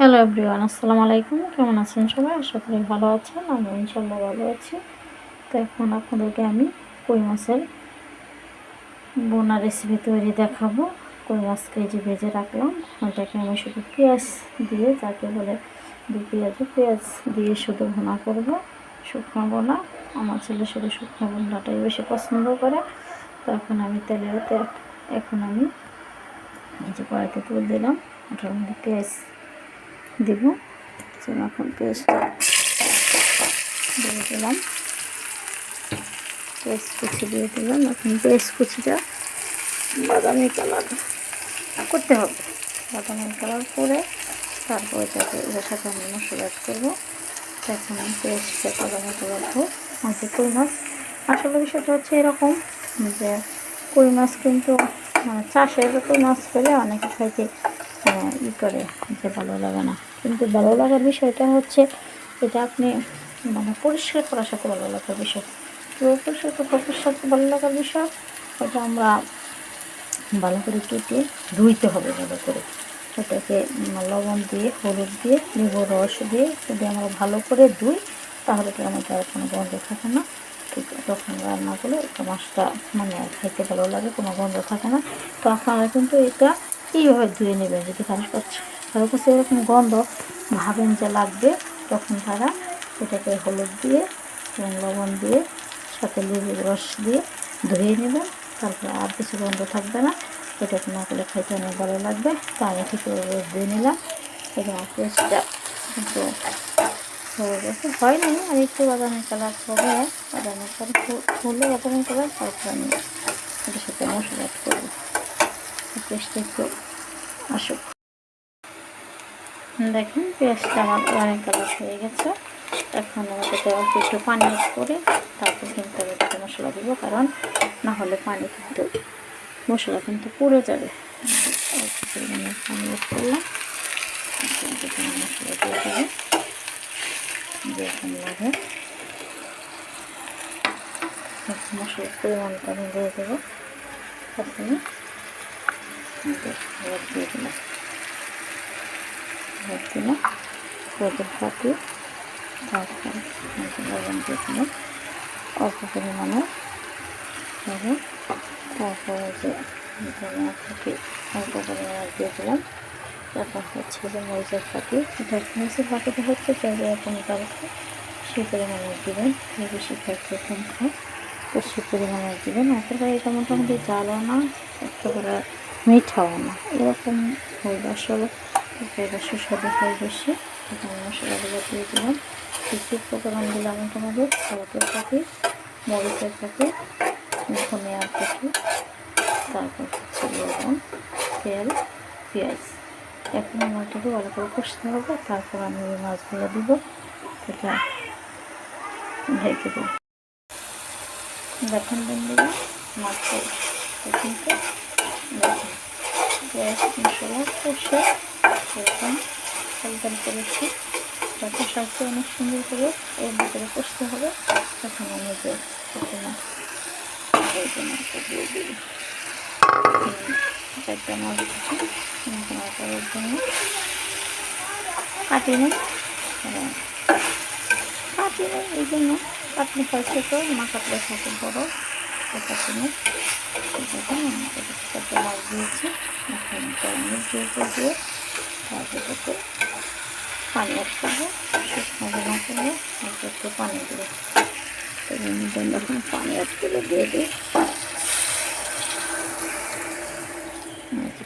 Hello everyone আসসালামু আলাইকুম কেমন আছেন সবাই? আশা করি ভালো আছেন। আমি ইনশাল্লাহ ভালো আছি। তো এখন আপনাদেরকে আমি কই মাছের বোনা রেসিপি তৈরি দেখাবো। কই মাছ কেজি ভেজে রাখলাম। ওটাকে আমি শুধু পেঁয়াজ দিয়ে, যাকে বলে দু পেঁয়াজ পেঁয়াজ দিয়ে শুধু ভোনা করব। শুকনো বোনা। আমার ছেলে শুধু শুকনো বোনাটাই বেশি পছন্দ করে। তো এখন আমি তেলেতে এখন আমি এই যে কড়াইতে তুলে দিলাম। ওটার মধ্যে পেঁয়াজ দেব। এখন পেস্টটা দিয়ে দিলাম। পেস্ট কুচি দিয়ে দিলাম। এখন পেস্ট কুচিটা বাদামি কালার করতে হবে। বাদামি কালার করে তারপরে যাতে এর সাথে আমি মশলা অ্যাড করব। এখন পেস্টটা বাদামি কালার হোক কই মাছ? আসলে বিষয়টা হচ্ছে এরকম যে কই মাছ কিন্তু মানে চাষের কই মাছ পেলে অনেকে খাইতে ই করে যে ভালো লাগে না। কিন্তু ভালো লাগার বিষয়টা হচ্ছে এটা আপনি মানে পরিষ্কার করার সাথে ভালো লাগার বিষয়। তো পরিষ্কার করার সাথে ভালো লাগার বিষয় ওটা আমরা ভালো করে কেটে ধুইতে হবে ভালো করে। ওটাকে লবণ দিয়ে, হলুদ দিয়ে লেবু রস দিয়ে যদি আমরা ভালো করে ধুই, তাহলে তো আমাদের আর কোনো গন্ধ থাকে না। ঠিক তখন রান্না করলে একটা মাছটা মানে খাইতে ভালো লাগে, কোনো গন্ধ থাকে না। তো আপনারা কিন্তু এটা এইভাবে ধুয়ে নেবেন, যদি কারও কাছে কারও কাছে এরকম গন্ধ ভাবেন যে লাগবে, তখন তারা এটাকে হলুদ দিয়ে এবং লবণ দিয়ে, সাথে লেবুর রস দিয়ে ধুয়ে নেবেন। তারপরে আর কিছু গন্ধ থাকবে না। এটাকে না করলে খাইতে অনেক ভালো লাগবে। তো আমি ঠিক ধুয়ে নিলাম। এবং পেস্টটা কিন্তু হয়ে গেছে। হয় নাই আর একটু বাদামি কালার হবে। বাদামি কালার হলে বাদামি কালার, তারপর আমি এটার সাথে মশলা অ্যাড করব। পেস্টটা একটু আসুক। দেখেন, পেঁয়াজটা আমার অনেক কালার হয়ে গেছে। এখন আমাকে অল্প একটু পানি করে তারপর কিন্তু আমি এটাকে মশলা দেবো, কারণ না হলে পানি কিন্তু, মশলা কিন্তু পুড়ে যাবে। পরিমাণে পানি করলাম। মশলা দিয়ে দেবো। যেরকম লাগে। মশলার পরিমাণটা আমি দিয়ে দেবো। দিয়ে দিলাম। দিলাম। রোদের পাতি, তারপর লবণ দিয়ে দিলাম। অল্প পরিমাণে লবণ তারপরে যে থেকে অল্প পরিমাণে দিয়ে দিলাম। তারপর হচ্ছে যে মরিচের পাতি। মরিচের পাতিটা হচ্ছে যাই এখন কালকে সেই পরিমাণে দেবেন। বেশি কম খায়। তো সে পরিমাণে দেবেন। একেবারে এটা মোটামুটি জ্বালও না, একেবারে মিঠাও না। এরকম হলুদ আসলে। এটা সুস্বাদু হয় বেশি এখানে মশলাগুলো দিয়ে দিলাম। কিছু উপকরণ দিলাম তোমাদের হলুদের পাখি মরিচের পাখি ধনিয়ার পাখি তারপর হচ্ছে লবণ, তেল, পেঁয়াজ। এখন আমারটাকে ভালো করে কষতে হবে। তারপর আমি ওই মাছগুলো দিব। এটা ঢেকে দেব। দেখেন বন্ধুরা, মাছটা কিন্তু দেখেন, পেঁয়াজ, মশলা কষে এরকম হালকা করেছি যাতে শাকটা অনেক সুন্দর করে এর ভিতরে কষতে হবে। তখন আমি যে এই যে দিয়ে মাছ জন্য কাটি নেই। কাটি এই জন্য। কাটলে হয় ছোটো মা কাটলে থাকে বড়ো। কাটি নেই। চারটে মাছ দিয়েছি। দিয়ে তারপরে পানি করব শুকনো করব তারপর একটু পানি দেবো যখন পানি অ্যাড দিয়ে দিই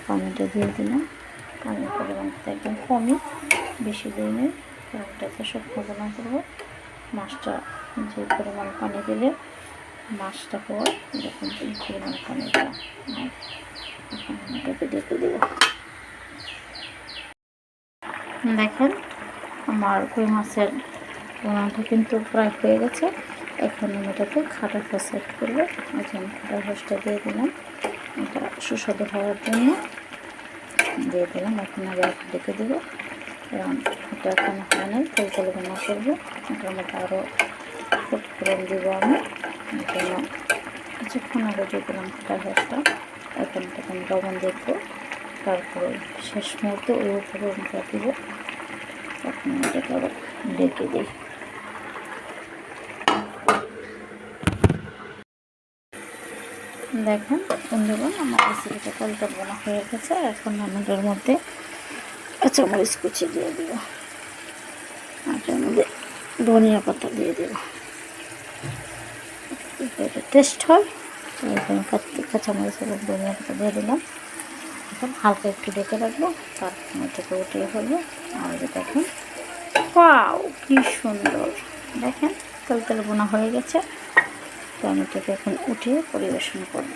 পানিটা দিয়ে দিলাম পানির পরিমাণটা একদম কমই বেশি দিই কয়েকটাতে শুকনো গরম করব মাছটা যে পরিমাণ পানি দিলে মাছটা পর এরকম পরিমাণ পানি দিলাম এখন এটাকে ডেকে দেবো। দেখেন, আমার কই মাছের পোনাটা কিন্তু প্রায় হয়ে গেছে। এখন আমি এটাকে খাটা অ্যাড করব। এখন খাটা ফসটা দিয়ে দিলাম। এটা সুস্বাদু হওয়ার জন্য দিয়ে দিলাম। এখন আগে ডেকে দেবো। এবং এটা এখন হয় নাই তেল পরিমাণা করব। এটার মধ্যে আরও ফুটফুরন দেবো আমি। জন্য কিছুক্ষণ আগে দিয়ে দিলাম খাটা ফসটা এখন তখন লবণ দেখব তারপরে শেষ মুহূর্তে ওই উপরে দেবো। তখন এটাকে দিই দেখেন বন্ধুগণ, আমার রেসিপিটা কলটা বোনা হয়ে গেছে এখন আমি এটার মধ্যে কাঁচামরিচ কুচি দিয়ে দিব। আর এটার মধ্যে ধনিয়া পাতা দিয়ে দেব। টেস্ট হয় কাঁচামরিচ এবং ধনিয়া পাতা দিয়ে দিলাম। এখন হালকা একটু ডেকে রাখব তারপর এটাকে উঠিয়ে ফেলব। আর দেখেন পাও কি সুন্দর। দেখেন, তেল তেল বোনা হয়ে গেছে। তো আমি এটাকে এখন উঠিয়ে পরিবেশন করব।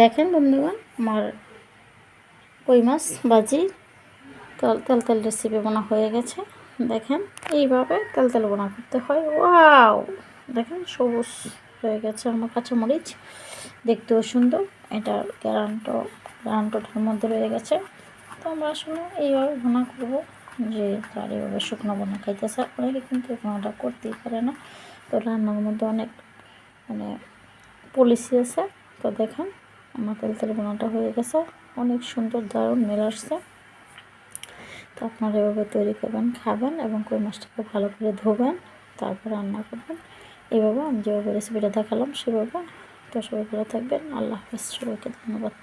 দেখেন বন্ধুগণ, আমার কই মাছ, বাজি, তেল তেল তেল রেসিপি বোনা হয়ে গেছে। দেখেন, এইভাবে তেল তেল বোনা করতে হয়। ওয়াও, দেখেন, সবুজ হয়ে গেছে আমার কাঁচামরিচ। দেখতেও সুন্দর। এটার গ্যারান্টো গ্যারান্টোটার মধ্যে রয়ে গেছে। তো আমরা আসলে এইভাবে বোনা করব যে তার এইভাবে শুকনো বোনা খাইতেছে অনেকে কিন্তু বোনাটা করতেই পারে না। তো রান্নার মধ্যে অনেক মানে পলিসি আছে। তো দেখেন, আমার তেল তেল বোনাটা হয়ে গেছে। অনেক সুন্দর দারুণ মেল আসছে। তো আপনারা এভাবে তৈরি করবেন, খাবেন এবং কই মাছটাকে ভালো করে ধোবেন, তারপর রান্না করবেন। এইভাবে আমি যেভাবে রেসিপিটা দেখালাম, সেভাবে তো সবাই ভালো থাকবেন। আল্লাহ হাফেজ। সবাইকে ধন্যবাদ।